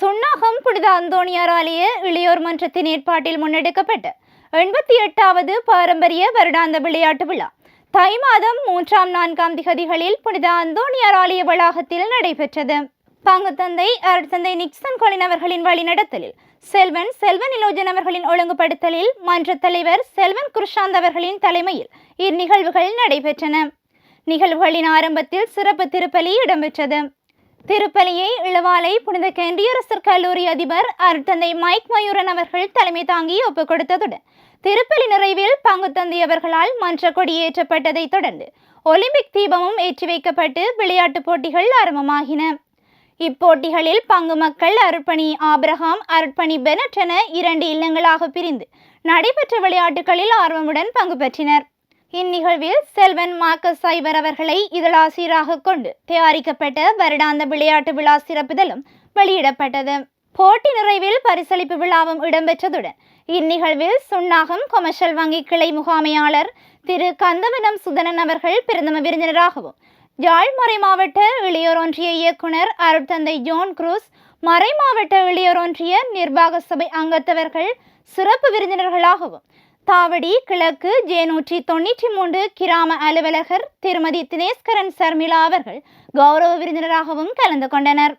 சுன்னாகம் புனித அந்தோணியார் ஆலய இளையோர் மன்றத்தின் ஏற்பாட்டில் முன்னெடுக்கப்பட்ட எண்பத்தி எட்டாவது பாரம்பரிய வருடாந்த விளையாட்டு விழா. தை மாதம் மூன்றாம் நான்காம் திகதிகளில் புனித அந்தோணியார் ஆலய வளாகத்தில் நடைபெற்றது. பங்குத்தந்தை அருட்தந்தை நிக்சன் கொலின் அவர்களின் வழிநடத்தலில் செல்வன் செல்வன் இலோஜன் அவர்களின் ஒழுங்குபடுத்தலில் மன்ற தலைவர் செல்வன் குருஷாந்த் அவர்களின் தலைமையில் இந்நிகழ்வுகள் நடைபெற்றன. நிகழ்வுகளின் ஆரம்பத்தில் சிறப்பு திருப்பலி இடம்பெற்றது. திருப்பலியை இளவாலை புனித கென்றியரசர் கல்லூரி அதிபர் அருட்தந்தை மைக் மயூரன் அவர்கள் தலைமை தாங்கி ஒப்புக் கொடுத்ததுடன் திருப்பலி நிறைவில் பங்குத்தந்தை அவர்களால் மன்ற கொடியேற்றப்பட்டதைத் தொடர்ந்து ஒலிம்பிக் தீபமும் ஏற்றி வைக்கப்பட்டு விளையாட்டுப் போட்டிகள் ஆரம்பமாகின. இப்போட்டிகளில் பங்கு மக்கள் அருட்பணி ஆபிரகாம் அருட்பணி பெனட் என இரண்டு இல்லங்களாக பிரிந்து நடைபெற்ற விளையாட்டுகளில் ஆர்வமுடன் பங்கு பெற்றினர். இந்நிகழ்வில் செல்வன் மார்க்கஸ் சைபர் அவர்களை இதழாசிரியராக கொண்டு தயாரிக்கப்பட்ட வருடாந்த விளையாட்டு விழா சிறப்பிதழும் வெளியிடப்பட்டது. போட்டி நிறைவில் பரிசளிப்பு விழாவும் இடம்பெற்றதுடன் இந்நிகழ்வில் சுன்னாகம் கொமர்ஷியல் வங்கி கிளை முகாமையாளர் திரு கந்தவனம் சுதனன் அவர்கள் பிரதம விருந்தினராகவும் யாழ் மறை மாவட்ட இளையோர் ஒன்றிய இயக்குனர் அருட்தந்தை ஜோன் குரூஸ் மறை மாவட்ட இளையோர் ஒன்றிய நிர்வாக சபை அங்கத்தவர்கள் சிறப்பு விருந்தினர்களாகவும் தாவடி கிழக்கு ஜே நூற்றி தொண்ணூற்றி மூன்று கிராம அலுவலகர் திருமதி தினேஸ்கரன் சர்மிளா அவர்கள் கௌரவ விருந்தினராகவும் கலந்து கொண்டனர்.